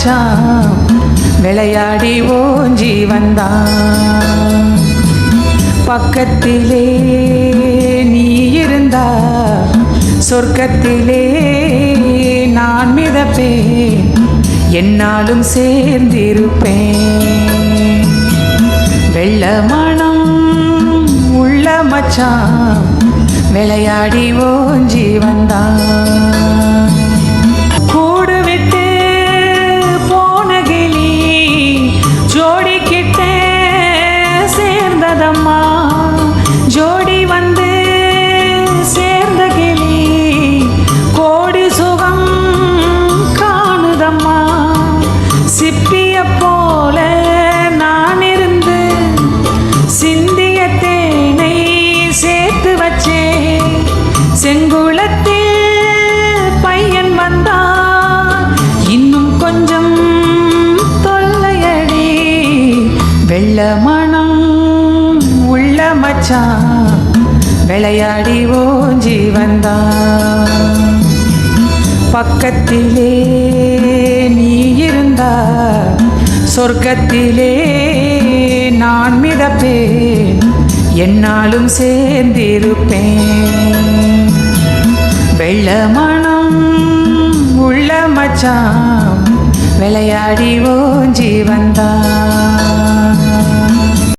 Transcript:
மச்சான் விளையாடி ஓஞ்சி வந்தான். பக்கத்திலே நீ இருந்தா சொர்க்கத்திலே நான் மிதப்பேன். என்னாலும் சேர்ந்திருப்பேன். வெள்ள மனம் உள்ள மச்சான். விளையாடி ஓஞ்சி வந்தான். சிப்பிய போல நான் இருந்து சிந்திய தேனை சேர்த்து வச்சே. செங்குளத்தில் பையன் வந்தான். இன்னும் கொஞ்சம் தொல்லையடி. வெள்ள மனம் உள்ள மச்சான். விளையாடி ஓஞ்சி வந்தான். பக்கத்திலே சொர்க்கத்திலே நான் மிதப்பேன். என்னாலும் சேர்ந்திருப்பேன். வெள்ள மனம் உள்ள மச்சாம் விளையாடி ஓஞ்சி வந்தான்.